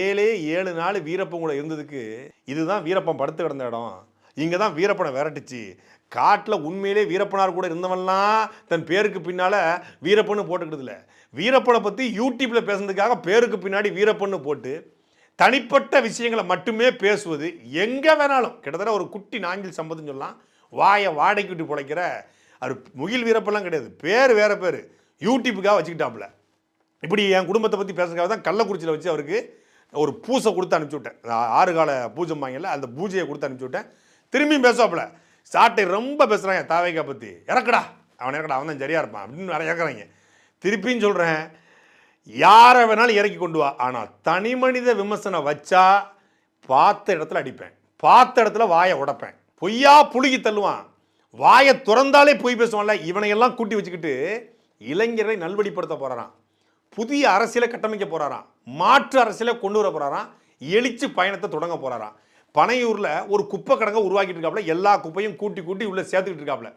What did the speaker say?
ஏழே ஏழு நாள் வீரப்பன் கூட இருந்ததுக்கு இதுதான் வீரப்பன் படுத்து கிடந்த இடம். இங்கே தான் வீரப்பனை விரட்டுச்சு. காட்டில் உண்மையிலே வீரப்பனார் கூட இருந்தவன்லாம் தன் பேருக்கு பின்னால் வீரப்பன்னு போட்டுக்கிட்டதில்ல வீரப்பனை பற்றி யூடியூப்பில் பேசுனதுக்காக பேருக்கு பின்னாடி வீரப்பன்னு போட்டு தனிப்பட்ட விஷயங்களை மட்டுமே பேசுவது எங்கே வேணாலும். கிட்டத்தட்ட ஒரு குட்டி நாஞ்சில் சம்பத்துன்னு சொல்லலாம். வாயை வாடகைக்கு விட்டு பிழைக்கிற அது முகில் வீரப்பெல்லாம் கிடையாது. பேர் வேற பேர். யூடியூப்புக்காக வச்சுக்கிட்டாப்புல. இப்படி என் குடும்பத்தை பற்றி பேசுறதுக்காக தான் கள்ளக்குறிச்சியில் வச்சு அவருக்கு ஒரு பூசை கொடுத்து அனுப்பிச்சி விட்டேன். ஆறு கால பூஜை வாங்கல அந்த பூஜையை கொடுத்து அனுப்பிச்சி விட்டேன். திரும்பியும் பேசுவாப்புல சாட்டை ரொம்ப பேசுகிறாங்க தாவைக்கா பற்றி இறக்குடா. அவன் இறக்கடா. அவன் தான் சரியாக இருப்பான். அப்படின்னு நிறைய இறக்குறாங்க. திருப்பியும் சொல்கிறேன் யாரை வேணாலும் இறக்கி கொண்டு வா. ஆனால் தனி மனித விமர்சனம் வச்சா பார்த்த இடத்துல அடிப்பேன். பார்த்த இடத்துல வாயை உடைப்பேன். பொய்யா புழுகி தள்ளுவான். வாயை திறந்தாலே பொய் பேசுவான்ல. இவனையெல்லாம் கூட்டி வச்சுக்கிட்டு இளைஞரை நல்வழிப்படுத்த போகிறான் புதிய அரசியலை கட்டமைக்க போறாராம். மாற்று அரசியலை கொண்டு வர போகிறாராம் எழுச்சி பயணத்தை தொடங்க போகிறாராம் பனையூரில் ஒரு குப்பை கடங்க உருவாக்கிட்டு இருக்காப்புல எல்லா குப்பையும் கூட்டி கூட்டி உள்ளே சேர்த்துக்கிட்டு இருக்காப்புல